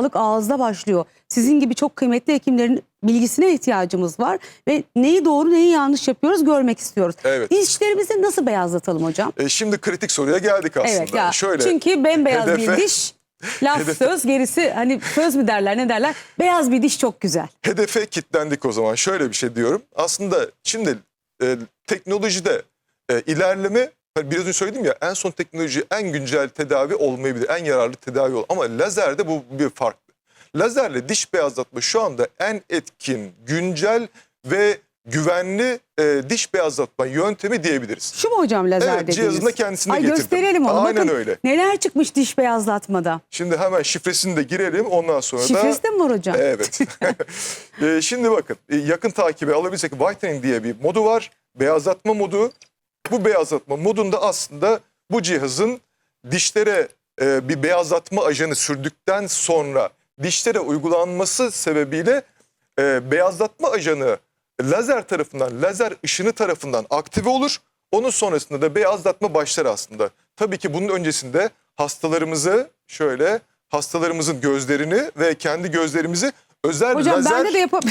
sağlık ağızda başlıyor. Sizin gibi çok kıymetli hekimlerin bilgisine ihtiyacımız var ve neyi doğru neyi yanlış yapıyoruz görmek istiyoruz. Evet. Dişlerimizi nasıl beyazlatalım hocam? E, şimdi kritik soruya geldik aslında. Evet ya Şöyle çünkü bembeyaz hedefe- bir diş laf hedefe- söz gerisi hani söz mü derler ne derler beyaz bir diş çok güzel. hedefe kilitlendik o zaman. Şöyle bir şey diyorum. Aslında şimdi e, teknolojide e, ilerleme biraz önce söyledim ya en son teknoloji en güncel tedavi olmayabilir. En yararlı tedavi ol. Ama lazerde bu bir farklı. Lazerle diş beyazlatma şu anda en etkin, güncel ve güvenli e, diş beyazlatma yöntemi diyebiliriz. Şu mu hocam lazer Evet dediğiniz? cihazın da kendisini Ay getirdim. gösterelim onu. Aynen Bakın öyle. neler çıkmış diş beyazlatmada. Şimdi hemen şifresini de girelim ondan sonra da... Şifresi de mi var hocam? Evet. Ee, şimdi bakın e, yakın takibe alabilsek whitening diye bir modu var. Beyazlatma modu. Bu beyazlatma modunda aslında bu cihazın dişlere e, bir beyazlatma ajanı sürdükten sonra dişlere uygulanması sebebiyle e, beyazlatma ajanı lazer tarafından, lazer ışını tarafından aktive olur. Onun sonrasında da beyazlatma başlar aslında. Tabii ki bunun öncesinde hastalarımızı şöyle hastalarımızın gözlerini ve kendi gözlerimizi özel Hocam lazer bende de yapabilir